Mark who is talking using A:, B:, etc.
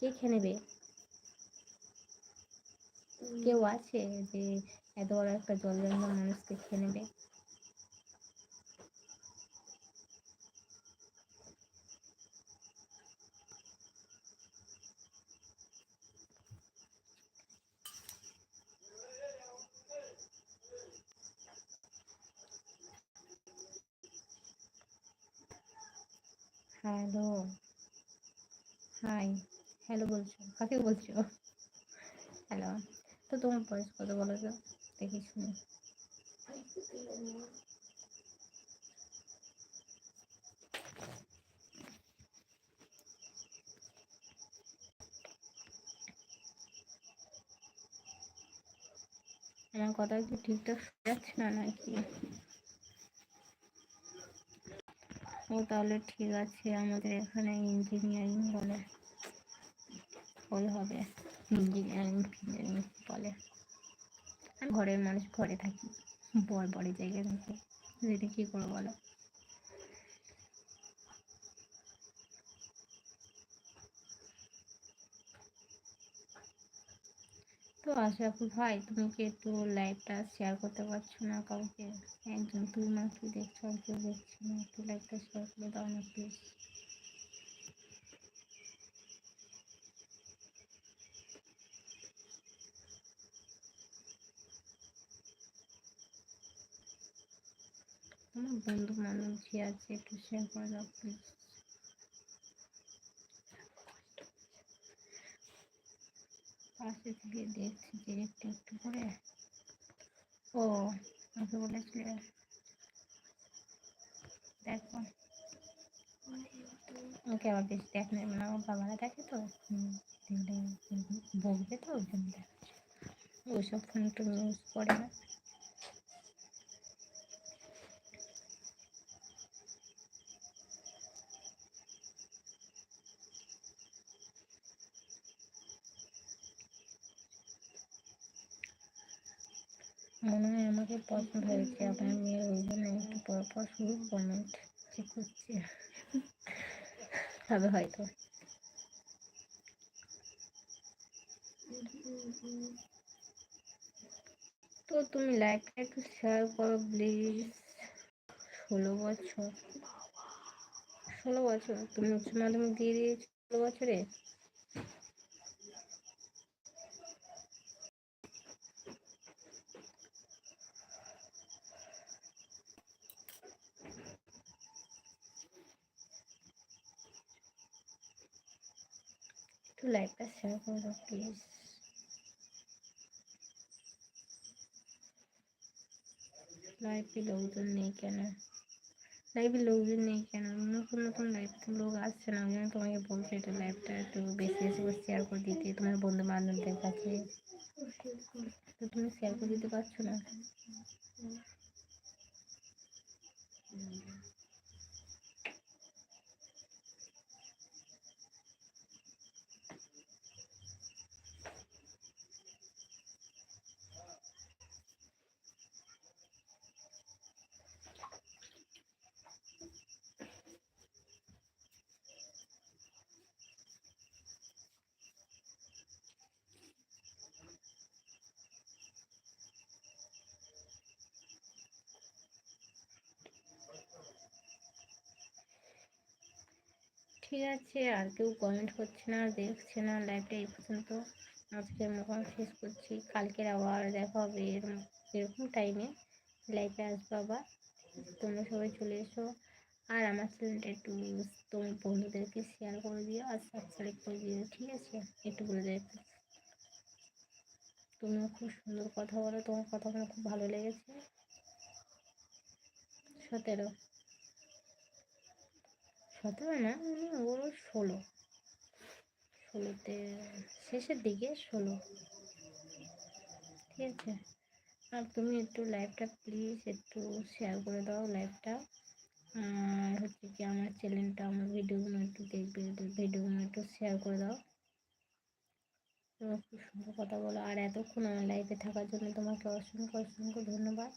A: কে খেয়ে নেবে? কেউ আছে যে এত বড় একটা জল মানুষকে খেয়ে নেবে? হ্যালো হাই হ্যালো বলছো? কাকে বলছো? হ্যালো তো তোমার বয়স কত বলো তো? দেখি শুনি। আমার কথা কি ঠিকঠাক যাচ্ছে না নাকি? ও তাহলে ঠিক আছে, আমাদের এখানে ইঞ্জিনিয়ারিং বলে। ওই হবে। বলে? ঘরের মানুষ, ঘরে থাকি। বড় বড় জায়গায় থাকি। যদি কী করব বলো? তো আশা আশরাফুল ভাই, তুমি কি একটু লাইভটা শেয়ার করতে পারছ না কাউকে? একজন তুই মাত্র দেখছ আর কেউ দেখছ না, একটু লাইভটা শেয়ার করে দাও না প্লিজ আমার বন্ধু বান্ধব যে আছে, একটু শেয়ার করে দাও প্লিজ পাশে থেকে দেখছি যে একটু করে। ও, আমাকে বলেছিলে। দেখো। ওকে আবার বেশি দেখ না মানে আমার বাবারা দেখে তো। বকবে তো, ওই জন্য দেখাচ্ছে। ওইসব ফোন একটু ইউজ করে না। মনে হয় আমাকে পছন্দ হয়েছে আপনার মেয়ের ওই জন্য একটু পর পর শুরু কমেন্ট চেক করছে। হবে হয়তো। তো তুমি লাইকটা একটু শেয়ার করো প্লিজ ষোলো বছর। ষোলো বছর? তুমি উচ্চ মাধ্যমিক দিয়ে দিয়েছ ষোলো বছরে? একটু লাইভটা শেয়ার করে দাও প্লিজ লাইভে লোকজন নেই কেন লাইভে লোকজন নেই কেন নতুন নতুন লাইভে লোক আসছে না জন্য তোমাকে বলছি এটা লাইভটা একটু বেশি বেশি করে শেয়ার করে দিতে তোমার বন্ধু বান্ধবদের কাছে তো তুমি শেয়ার করে দিতে পারছ না ঠিক আছে, আর কেউ কমেন্ট করছে না, দেখছে না লাইভটা এই পর্যন্ত। আজকে মোকাম শেষ করছি। কালকের আবার দেখা হবে এরকম টাইমে লাইভে আসব আবার। তোমরা সবাই চলে এসো। আর আমার চ্যানেলটা একটু তুমি বন্ধুদেরকে শেয়ার করে দিও আর সাবস্ক্রাইব করে দিও, ঠিক আছে? একটু বলে দেয় তুমিও খুব সুন্দর কথা বলো। তোমার কথা আমার খুব ভালো লেগেছে। সতেরো। সতেরো না উনি ওগুলো ষোলো। ষোলোতে, শেষের দিকে ষোলো। ঠিক আছে? আর তুমি একটু লাইভটা প্লিজ একটু শেয়ার করে দাও লাইভটা আর হচ্ছে কি আমার চ্যানেলটা আমার ভিডিওগুলো একটু দেখবে ভিডিওগুলো একটু শেয়ার করে দাও। তোমার খুব সুন্দর কথা বলো। আর এতক্ষণ আমার লাইফে থাকার জন্য তোমাকে অসংখ্য অসংখ্য ধন্যবাদ।